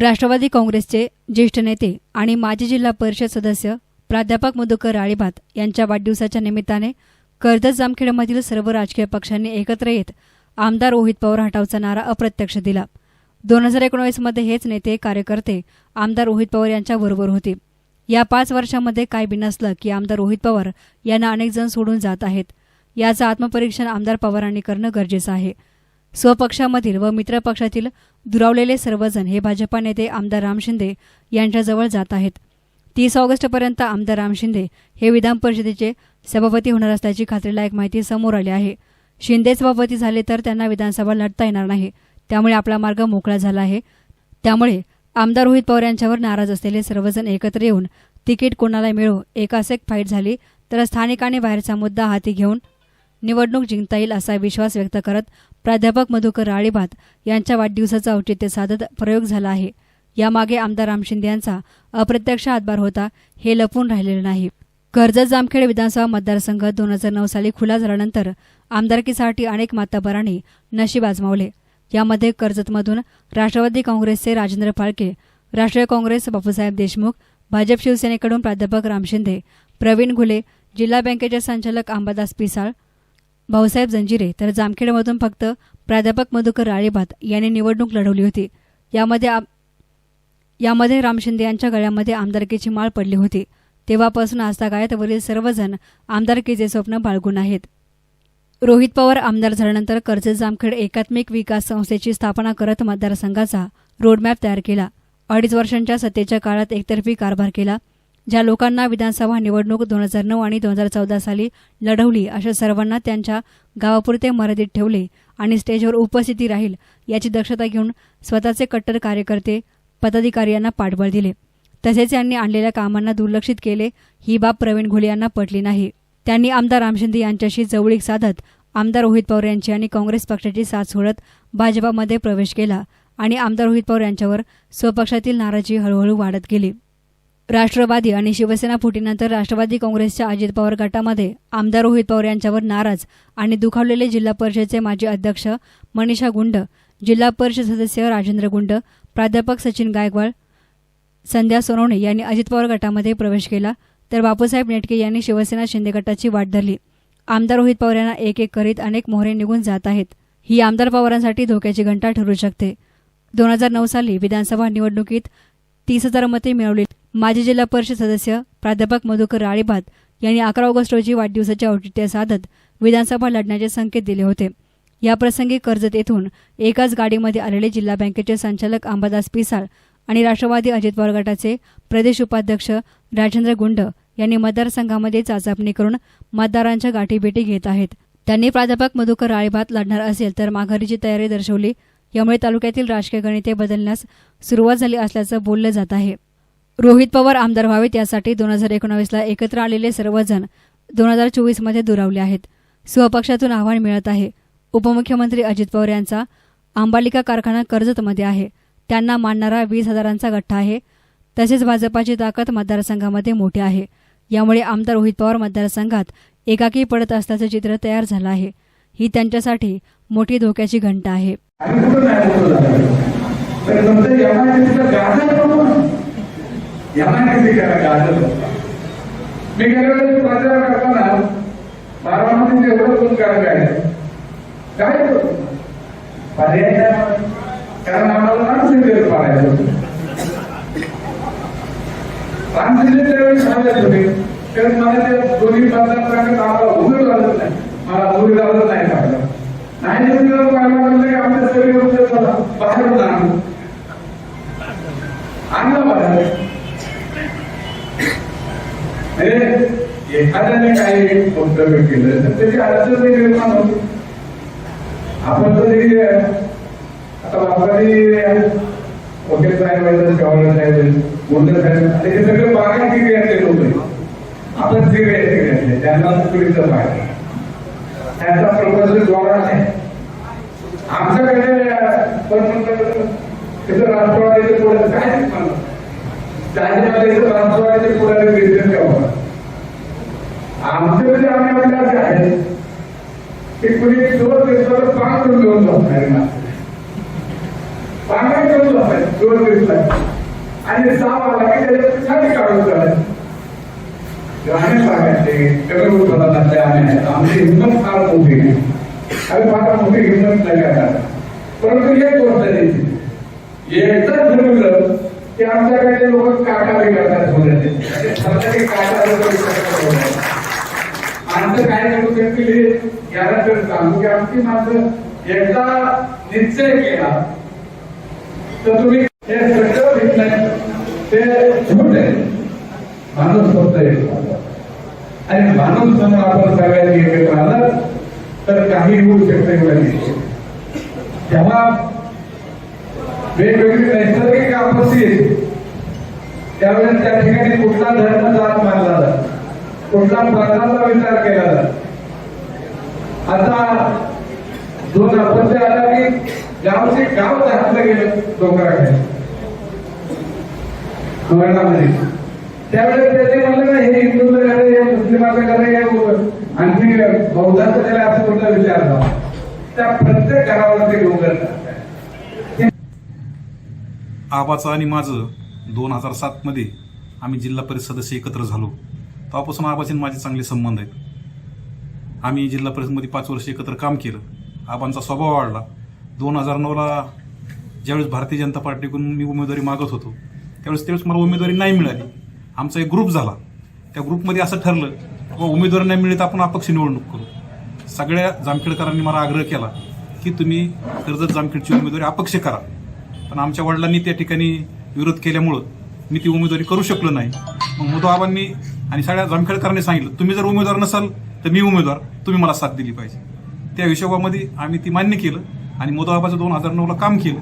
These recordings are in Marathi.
राष्ट्रवादी काँग्रेसचे ज्येष्ठ नेते आणि माजी जिल्हा परिषद सदस्य प्राध्यापक मधुकर राळीभात यांच्या वाढदिवसाच्या निमित्ताने कर्जत जामखेडमधील सर्व राजकीय पक्षांनी एकत्र येत आमदार रोहित पवार हटावचा नारा अप्रत्यक्ष दिला. दोन हजार एकोणावीसमध्ये हेच नेते कार्यकर्ते आमदार रोहित पवार यांच्या बरोबर होते. या पाच वर्षामध्ये काय बिनसलं की आमदार रोहित पवार यांना अनेक जण सोडून जात आहेत. याचं आत्मपरीक्षण आमदार पवारांनी करणं गरजेचं आहे. स्वपक्षामधील व मित्रपक्षातील दुरावलेले सर्वजण हे भाजपा नेते आमदार राम शिंदे यांच्याजवळ जात आहेत. तीस ऑगस्टपर्यंत आमदार राम शिंदे हे विधान परिषदेचे सभापती होणार असल्याची खात्रीलायक माहिती समोर आली आहे. शिंदे सभापती झाले तर त्यांना विधानसभा लढता येणार नाही. त्यामुळे आपला मार्ग मोकळा झाला आहे. त्यामुळे आमदार रोहित पवार यांच्यावर नाराज असलेले सर्वजण एकत्र येऊन तिकीट कोणाला मिळो एकास एक फाईट झाली तर स्थानिकाने बाहेरचा मुद्दा हाती घेऊन निवडणूक जिंकता येईल असा विश्वास व्यक्त करत प्राध्यापक मधुकर राळीभात यांच्या वाढदिवसाचं औचित्य साधत प्रयोग झाला आहे. यामागे आमदार राम शिंदे यांचा अप्रत्यक्ष हातभार होता हे लपून राहिलेलं नाही. कर्जत जामखेड विधानसभा मतदारसंघ दोन हजार नऊ साली खुला झाल्यानंतर आमदारकीसाठी अनेक माताबरांनी नशीब आजमावले. यामध्ये कर्जतमधून राष्ट्रवादी काँग्रेसचे राजेंद्र फाळके राष्ट्रीय काँग्रेस बापूसाहेब देशमुख भाजप शिवसेनेकडून प्राध्यापक राम शिंदे प्रवीण घुले जिल्हा बँकेचे संचालक अंबादास पिसाळ भाऊसाहेब जंजिरे तर जामखेडमधून फक्त प्राध्यापक मधुकर राळेभात यांनी निवडणूक लढवली होती. यामध्ये आम- यामध्ये राम शिंदे यांच्या गळ्यामध्ये आमदारकीची माळ पडली होती. तेव्हापासून आजतागायतवरील सर्वजण आमदारकीचे स्वप्न बाळगून आहेत. रोहित पवार आमदार झाल्यानंतर कर्जत जामखेड एकात्मिक विकास संस्थेची स्थापना करत मतदारसंघाचा रोडमॅप तयार केला. अडीच वर्षांच्या सत्तेच्या काळात एकतर्फी कारभार केला. ज्या लोकांना विधानसभा निवडणूक दोन हजार नऊ आणि दोन हजार चौदा साली लढवली अशा सर्वांना त्यांच्या गावापुरते मर्यादित ठेवले आणि स्टेजवर उपस्थिती राहील याची दक्षता घेऊन स्वतःचे कट्टर कार्यकर्ते पदाधिकारी यांना पाठबळ दिले. तसेच यांनी आणलेल्या कामांना दुर्लक्षित केले ही बाब प्रवीण घोले यांना पटली नाही. त्यांनी आमदार राम शिंदे यांच्याशी जवळीक साधत आमदार रोहित पवार यांची आणि काँग्रेस पक्षाची साथ सोडत भाजपामध्ये प्रवेश केला आणि आमदार रोहित पवार यांच्यावर स्वपक्षातील नाराजी हळूहळू वाढत गेली. राष्ट्रवादी आणि शिवसेना फुटीनंतर राष्ट्रवादी काँग्रेसच्या अजित पवार गटामध्ये आमदार रोहित पवार यांच्यावर नाराज आणि दुखावलेले जिल्हा परिषदेचे माजी अध्यक्ष मनीषा गुंड जिल्हा परिषद सदस्य राजेंद्र गुंड प्राध्यापक सचिन गायकवाड संध्या सोनवणे यांनी अजित पवार गटामध्ये प्रवेश केला तर बापूसाहेब नेटके यांनी शिवसेना शिंदे गटाची वाट धरली. आमदार रोहित पवार यांना एक एक करीत अनेक मोहरे निघून जात आहेत. ही आमदार पवारांसाठी धोक्याची घंटा ठरू शकते. दोन हजार नऊ साली विधानसभा निवडणुकीत तीस हजार मते मिळवली माजी जिल्हा परिषद सदस्य प्राध्यापक मधुकर राळीभात यांनी अकरा ऑगस्ट रोजी वाढदिवसाच्या औचित्य साधत विधानसभा लढण्याचे संकेत दिले होते. याप्रसंगी कर्जत येथून एकाच गाडीमध्ये आलेले जिल्हा बँकेचे संचालक अंबादास पिसाळ आणि राष्ट्रवादी अजित पवार गटाचे प्रदेश उपाध्यक्ष राजेंद्र गुंड यांनी मतदारसंघामध्ये चाचपणी करून मतदारांच्या गाठीभेटी घेत आहेत. त्यांनी प्राध्यापक मधुकर राळीभात लढणार असेल तर माघारीची तयारी दर्शवली. यामुळे तालुक्यातील राजकीय गणिते बदलण्यास सुरुवात झाली असल्याचं बोललं जात आहे. रोहित पवार आमदार व्हावेत यासाठी दोन हजार एकोणावीसला एकत्र आलेले सर्वजण दोन हजार चोवीसमध्ये दुरावले आहेत. स्वपक्षातून आव्हान मिळत आहे. उपमुख्यमंत्री अजित पवार यांचा आंबालिका कारखाना कर्जतमध्ये आहे. त्यांना मानणारा वीस हजारांचा गठ्ठा आहे. तसेच भाजपाची ताकद मतदारसंघामध्ये मोठी आहे. यामुळे आमदार रोहित पवार मतदारसंघात एकाकी पडत असल्याचं चित्र तयार झालं आहे. ही त्यांच्यासाठी मोठी धोक्याची घंटा आहे आणि कुठं नाही होतं झालं तर नंतर एमआयडीसीचं गाजर बघू एमआयडीसी करा गाजर मी गेल्या वेळेस प्रचार करताना बारामतीचे एवढं दोन कारक आहे. काय पर्याय कारण आम्हाला रामशिंदे पाडायचं होतं. रामशिंदे त्यावेळी सांगायचं होते. कारण मला ते दोन्ही मतदारसंघात आम्हाला उमेद लागत नाही. मला उमेद लागत नाही पाहिलं नाही जर पाहायला लागलं की आमच्या सगळे वृत्त चला बाहेरून आणू. आणलं बाहेर म्हणजे एखाद्याने काही वक्तव्य केलं तर त्याची अडचण निर्माण होती आपण तरी आता बापाने वकील साहेब आहेत गव्हर्नर साहेब आहेत साहेब हे सगळे बागायती घ्यायचे लोक आहेत आपण जे घ्यायचे त्यांना चुकीचं पाहिजे त्यांचा प्रपंच द्वारा आहे. आमच्याकडे पण राष्ट्रवादीचे पुढे काय जाहीरवादीचं राष्ट्रवादीचे पुढे बिझनेस ठेवा आमच्याकडे आम्ही आपल्या जे आहे की कुणी चोर दिसला तर करून घेऊन जात नाही घेऊन पांघरून चोर दिसलाय आणि साप आला की त्याच्याखाली काढून चालायचं ग्रामीण भागातले कमी उत्पन्नातले आम्ही आहेत आमची हिंमत फार मोठी आहे. आणि फार मोठी हिंमत नाही करणार परंतु एक गोष्ट द्यायची एकदा ठरवलं की आमच्याकडे लोक काकावी करतात बोलायचे सरकारी काका आमचं काय करू शकतील याला तर सांगू की आमची माणसं एकदा निश्चय केला तर तुम्ही हे सगळं घेत नाही ते झूट आहे. माणूस फक्त एक आणि माणूस म्हणून आपण सगळ्यांनी एकत्र आलं तर काही होऊ शकते नाही. तेव्हा वेगवेगळी नैसर्गिक आपत्ती त्यावेळेस त्या ठिकाणी कुठला धर्म जात मानला जातो कुठला प्रकारचा विचार केला. जात आता दोन अपत्य आला की गावचे गाव घातलं गेलं डोंगराकडे. वर्णामध्ये त्यावेळेस त्याचे म्हणलं ना हे हिंदूचं घर आहे, हे मुस्लिमाचं घर आहे, हे आणखी बौद्धाचं घर असं कुठला विचार झाला. त्या प्रत्येक घरावरती डोंगर आबाचं आणि माझं दोन हजार सातमध्ये आम्ही जिल्हा परिषद सदस्य एकत्र झालो. तेव्हापासून आबाचे माझे चांगले संबंध आहेत. आम्ही जिल्हा परिषदमध्ये पाच वर्ष एकत्र काम केलं. आबांचा स्वभाव वाढला. दोन हजार नऊला ज्यावेळेस भारतीय जनता पार्टीकडून मी उमेदवारी मागत होतो त्यावेळेस त्यावेळेस मला उमेदवारी नाही मिळाली. आमचा एक ग्रुप झाला. त्या ग्रुपमध्ये असं ठरलं व उमेदवारी नाही मिळत आपण अपक्ष निवडणूक करू. सगळ्या जामखेडकरांनी मला आग्रह केला की तुम्ही कर्जत जामखेडची उमेदवारी अपक्ष करा. पण आमच्या वडिलांनी त्या ठिकाणी विरोध केल्यामुळं मी ती उमेदवारी करू शकलो नाही. मग मोदोबाबांनी आणि सगळ्या जामखेडकरांनी सांगितलं तुम्ही जर उमेदवार नसाल तर मी उमेदवार. तुम्ही मला साथ दिली पाहिजे. त्या हिशोबामध्ये आम्ही ती मान्य केलं आणि मोदोबाबाचं दोन हजार नऊला काम केलं.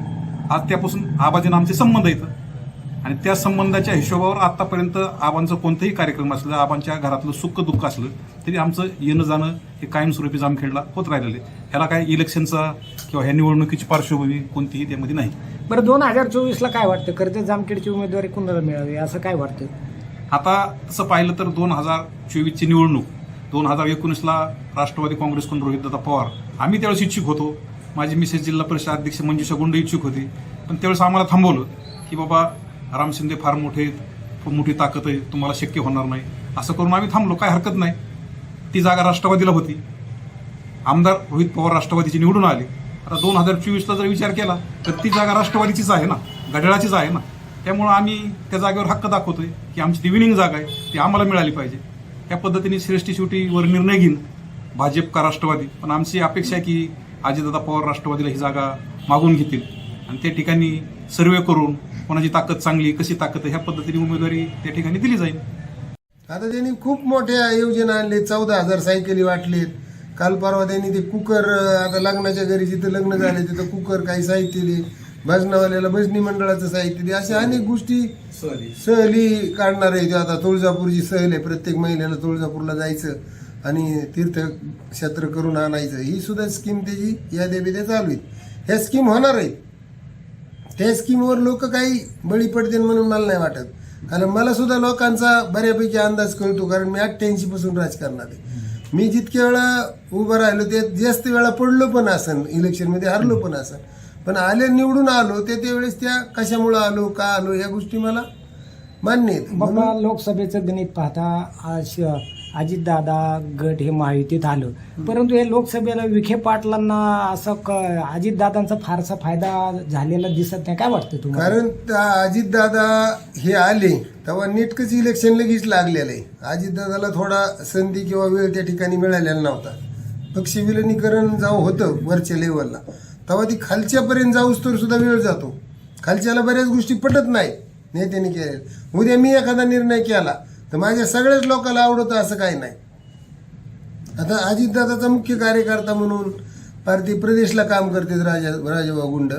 आज त्यापासून आबाजीनं आमचे संबंध येतं आणि त्या संबंधाच्या हिशोबावर आतापर्यंत आबांचं कोणतंही कार्यक्रम असलं आबांच्या घरातलं सुख दुःख असलं तरी आमचं येणं जाणं हे कायमस्वरूपी जामखेडला होत राहिलेलं आहे. ह्याला काय इलेक्शनचा किंवा ह्या निवडणुकीची पार्श्वभूमी कोणतीही त्यामध्ये नाही. बरं दोन हजार चोवीसला काय वाटतं? कर्जत जामखेडची उमेदवारी कुणाला मिळावी? असं काय वाटतं? आता तसं पाहिलं तर दोन हजार चोवीसची निवडणूक दोन हजार एकोणीसला राष्ट्रवादी काँग्रेसकडून रोहितदादा पवार. आम्ही त्यावेळेस इच्छुक होतो. माझी मिसेस जिल्हा परिषद अध्यक्ष मंजुषा गुंड इच्छुक होती. पण त्यावेळेस आम्हाला थांबवलं की बाबा राम शिंदे फार मोठे आहेत, खूप मोठी ताकद आहे तुम्हाला शक्य होणार नाही. असं करून आम्ही थांबलो. काय हरकत नाही. ती जागा राष्ट्रवादीला होती. आमदार रोहित पवार राष्ट्रवादीचे निवडून आले. आता दोन हजार चोवीसला जर विचार केला तर ती जागा राष्ट्रवादीचीच आहे ना? घड्याळाचीच आहे ना? त्यामुळं आम्ही त्या जागेवर हक्क दाखवतोय की आमची ती विनिंग जागा आहे ती आम्हाला मिळाली पाहिजे. त्या पद्धतीने श्रेष्ठी शेवटीवर निर्णय घेईन भाजप का राष्ट्रवादी. पण आमची अपेक्षा आहे की अजितदादा पवार राष्ट्रवादीला ही जागा मागून घेतील. आणि त्या ठिकाणी सर्वे करून कोणाची ताकद चांगली कशी ताकद आहे ह्या पद्धतीने उमेदवारी त्या ठिकाणी दिली जाईल. आता त्यांनी खूप मोठ्या योजना आणले चौदा हजार सायकली वाटलेत. काल परवा त्यांनी ते कुकर आता लग्नाच्या घरी जिथं लग्न झाले तिथं कुकर काही साहित्य भजनावाल्याला भजनी मंडळाचं साहित्य दे. अशा अनेक गोष्टी सहली काढणार आहे. आता तुळजापूरची सहल आहे. प्रत्येक महिन्याला तुळजापूरला जायचं आणि तीर्थक्षेत्र करून आणायचं. ही सुद्धा स्कीम त्याची या देवी चालू आहेत. ह्या स्कीम होणार आहेत. त्या स्कीमवर लोक काही बळी पडतील म्हणून मला नाही वाटत. कारण मला सुद्धा लोकांचा बऱ्यापैकी अंदाज कळतो. कारण मी अठ्ठ्याऐंशी पासून राजकारणात आहे. मी जितक्या वेळा उभं राहिलो ते जास्त वेळा पडलो पण असन. इलेक्शनमध्ये हरलो पण असन. पण आले निवडून आलो ते त्यावेळेस त्या कशामुळं आलो का आलो या गोष्टी मला मान्य आहेत. बाबा म्हणून लोकसभेचं गणित पाहता अजित दादा गट हे महायुतीत आलं. परंतु हे लोकसभेला विखे पाटलांना असं अजित दादांचा फारसा फायदा झालेला दिसत नाही. काय वाटतं तुम्हाला? कारण अजित दादा हे आले तेव्हा नेटकंच इलेक्शन लगेच लागलेलं आहे. अजितदादाला थोडा संधी किंवा वेळ त्या ठिकाणी मिळालेला नव्हता. पक्ष विलिनीकरण जाऊ होतं वरच्या लेवलला तेव्हा ती खालच्यापर्यंत जाऊस तर सुद्धा वेळ जातो. खालच्याला बऱ्याच गोष्टी पटत नाही नेत्याने केलेल्या. उद्या मी एखादा निर्णय केला तर माझ्या सगळ्याच लोकांना आवडतं असं काही नाही. आता अजितदादाचा मुख्य कार्यकर्ता म्हणून पार्टी प्रदेशला काम करतात राजा राजेबा गुंड.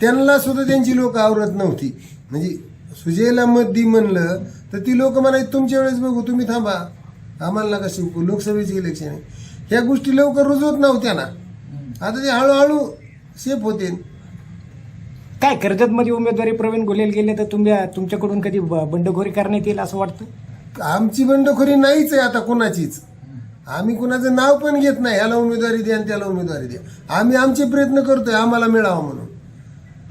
त्यांना सुद्धा त्यांची लोक आवरत नव्हती. म्हणजे सुजयला मत दी म्हणलं तर ती लोक म्हणायची तुमच्या वेळेस बघू तुम्ही थांबा. आम्हाला कशी लोकसभेचे इलेक्शन आहे. ह्या गोष्टी लवकर रुजवत नव्हत्या ना. आता ते हळूहळू शेप होते. काय कर्जतमध्ये उमेदवारी प्रवीण गोलेल गेले तर तुम्ही तुमच्याकडून कधी ब- बंडखोरी करण्यात येईल असं वाटतं? आमची बंडखोरी नाहीच आहे आता कोणाचीच. आम्ही कुणाचं नाव पण घेत नाही. ह्याला उमेदवारी द्या आणि त्याला उमेदवारी द्या. आम्ही आमचे प्रयत्न करतोय आम्हाला मिळावं म्हणून.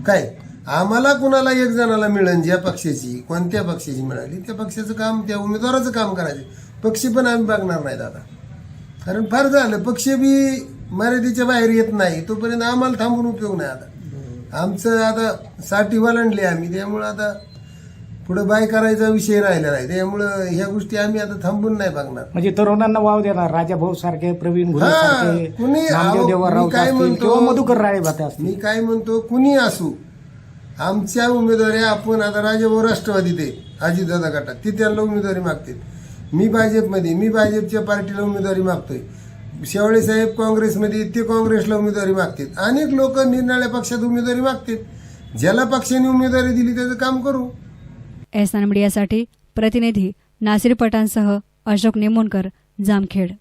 काय? आम्हाला कुणाला एक जणाला मिळेल ज्या पक्षाची कोणत्या पक्षाची मिळाली त्या पक्षाचं काम त्या उमेदवाराचं काम करायचे. पक्ष पण आम्ही बघणार नाहीत आता. कारण फार झालं पक्ष बी मर्यादेच्या बाहेर येत नाही. तोपर्यंत आम्हाला थांबून उपयोग नाही आता. आमचं आता साठी वलंडले आम्ही त्यामुळं आता पुढे बाय करायचा विषय राहिला नाही. त्यामुळं ह्या गोष्टी आम्ही आता थांबून नाही बघणार. म्हणजे तरुणांना वाव देणार राजा भाऊ सारखे प्रवीण घुले हा, कुणी- नामदेव मी काय असतील म्हणतो- किंवा मधुकर असतील. मी काय म्हणतो? कुणी असू? आमच्या उमेदवारी आपण आता राजाभाऊ राष्ट्रवादीत आहे अजितदादा गटात. ते त्यांना उमेदवारी मागतील. मी भाजपमध्ये मी भाजपच्या पार्टीला उमेदवारी मागतोय. शेवळे साहेब काँग्रेसमध्ये ते काँग्रेसला उमेदवारी मागतील. अनेक लोक निरनिळ्या पक्षात उमेदवारी मागतील. ज्याला पक्षाने उमेदवारी दिली त्याचं काम करू. एस मीडियासाठी प्रतिनिधी नासिर पटांसह अशोक नेमोणकर जामखेड.